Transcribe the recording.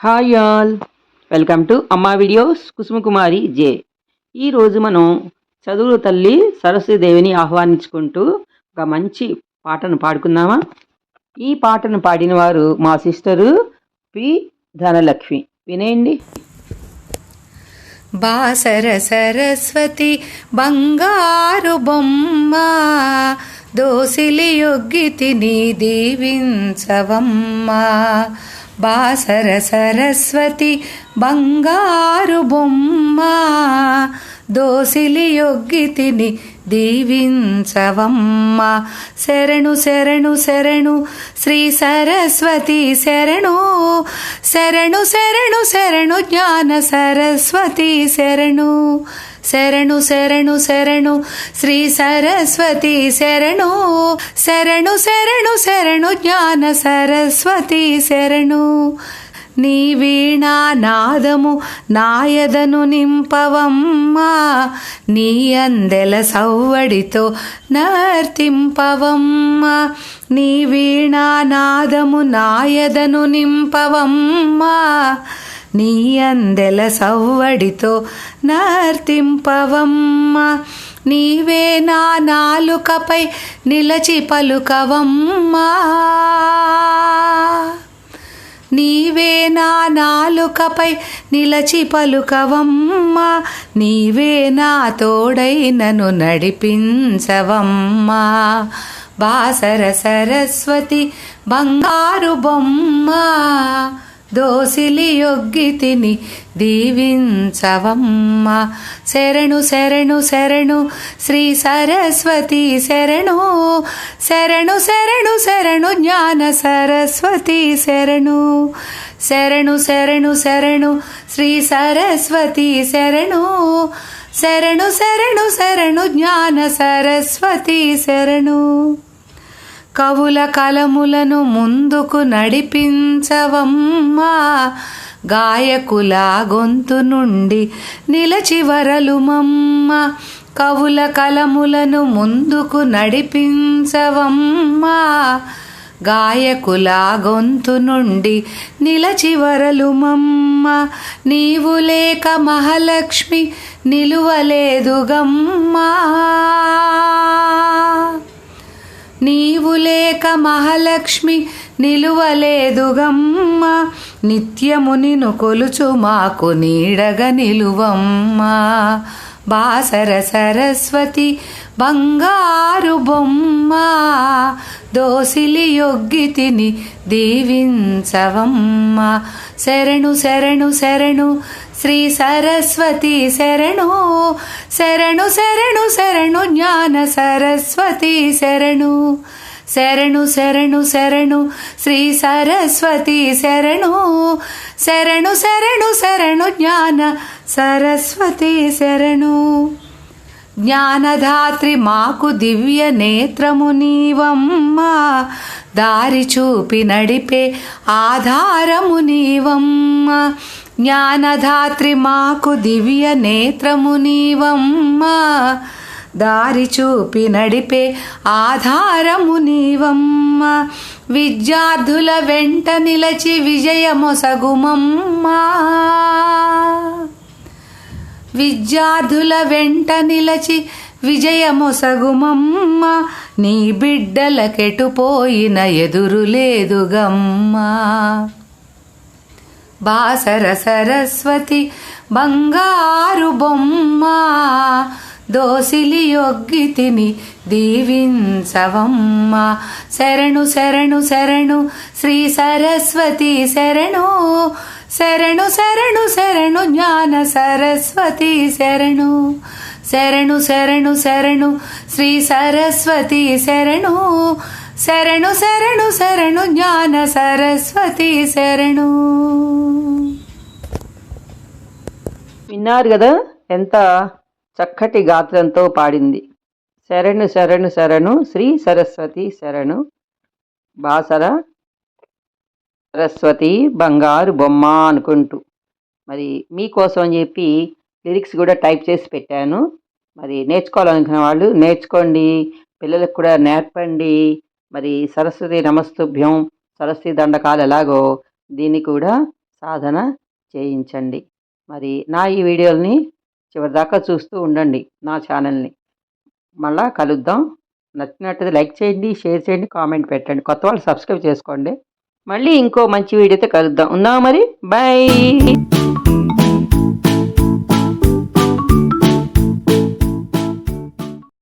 Hi all welcome to Amma videos Kusumakumari J ఈరోజు మనం చదువుల తల్లి సరస్వతీదేవిని ఆహ్వానించుకుంటూ ఒక మంచి పాటను పాడుకుందామా? ఈ పాటను పాడిన వారు మా సిస్టరు పి. ధనలక్ష్మి. వినేయండి. బాసర సరస్వతి బంగారు బొమ్మ దోసిలి యొగ్గితిని దీవించవమ్మా. బాసర సరస్వతి బంగారు బొమ్మ దోసిలి యొగ్గితిని దీవించవమ్మ. శరణు శరణు శరణు శ్రీ సరస్వతి శరణు శరణు శరణు శరణు జ్ఞాన సరస్వతి శరణు. శరణు శరణు శరణు. శ్రీ సరస్వతి శరణు. శరణు శరణు శరణు జ్ఞాన సరస్వతి శరణు. నీ వీణా నాదము నాయదను నింపవమ్మా. నీ అందెల సవ్వడితో నర్తింపవమ్మా. నీ వీణా నాదము నాయదను నింపవమ్మా. నీ అందెల సవ్వడితో నర్తింపవమ్మ. నీవే నా నాలుకపై నిలచి పలుకవమ్మా. నీవే నా నాలుకపై నిలచి పలుకవమ్మా. నీవే నా తోడై నన్ను నడిపించవమ్మా. బాసర సరస్వతి బంగారు బొమ్మ. దోసిలి యొగ్గితిని దీవించవమ్మ. శరణు శరణు శరణు శ్రీ సరస్వతి శరణు. శరణు శరణు శరణు జ్ఞాన సరస్వతి శరణు. శరణు శరణు శరణు శ్రీ సరస్వతి శరణు. శరణు శరణు శరణు జ్ఞాన సరస్వతి శరణు. కవుల కలములను ముందుకు నడిపించవమ్మా. గాయకుల గొంతు నుండి నిలచి వరలుమమ్మ. కవుల కలములను ముందుకు నడిపించవమ్మా. గాయకుల గొంతు నుండి నిలచి వరలుమమ్మ. నీవు లేక మహాలక్ష్మి నిలువలేదుగమ్మా. లేక మహాలక్ష్మి నిలువలేదుగమ్మ. నిత్యము నిను కొలుచు మాకు నీడగ నిలువమ్మ. బాసర సరస్వతి బంగారు బొమ్మ. దోసిలి యొగ్గితిని దీవించవమ్మ. శరణు శరణు శరణు శ్రీ సరస్వతి శరణు. శరణు శరణు శరణు జ్ఞాన సరస్వతి శరణు. శరణు శరణు శరణు శ్రీ సరస్వతి శరణు శరణు శరణు శరణు జ్ఞాన సరస్వతి శరణు. జ్ఞానధాత్రి మాకు దివ్య నేత్రము నీవమ్మా దారి చూపి నడిపే ఆధారము నీవమ్మ. జ్ఞానధాత్రి మాకు దివ్య నేత్రము నీవమ్మా దారి చూపి నడిపే ఆధారము నీవమ్మ. విద్యార్థుల వెంట నిలచి విజయమొసగుమమ్మ విద్యార్థుల వెంట నిలచి విజయమొసగుమమ్మ నీ బిడ్డలకెటుపోయిన ఎదురు లేదుగమ్మా. బాసర సరస్వతి బంగారు బొమ్మ. దోసిలి యొగ్గితిని దీవించవమ్మ. శరణు శరణు శరణు శ్రీ సరస్వతి శరణు. శరణు శరణు శరణు జ్ఞాన సరస్వతి శరణు. శరణు శరణు శరణు శ్రీ సరస్వతి శరణు. శరణు శరణు శరణు జ్ఞాన సరస్వతి శరణు. విన్నారు కదా ఎంత చక్కటి గాత్రంతో పాడింది. శరణు శరణు శరణు శ్రీ సరస్వతి శరణు. బాసర సరస్వతి బంగారు బొమ్మ అనుకుంటూ. మరి మీకోసం అని చెప్పి లిరిక్స్ కూడా టైప్ చేసి పెట్టాను. మరి నేర్చుకోవాలనుకున్న వాళ్ళు నేర్చుకోండి. పిల్లలకు కూడా నేర్పండి. మరి సరస్వతి నమస్తుభ్యం సరస్వతి దండకాలు ఎలాగో దీన్ని కూడా సాధన చేయించండి. మరి నా ఈ వీడియోని చివరిదాకా చూస్తూ ఉండండి నా ఛానల్ని. మళ్ళా కలుద్దాం. నచ్చినట్టు లైక్ చేయండి షేర్ చేయండి కామెంట్ పెట్టండి. కొత్త వాళ్ళు సబ్స్క్రైబ్ చేసుకోండి. మళ్ళీ ఇంకో మంచి వీడియోతో కలుద్దాం. ఉందా మరి? బాయ్.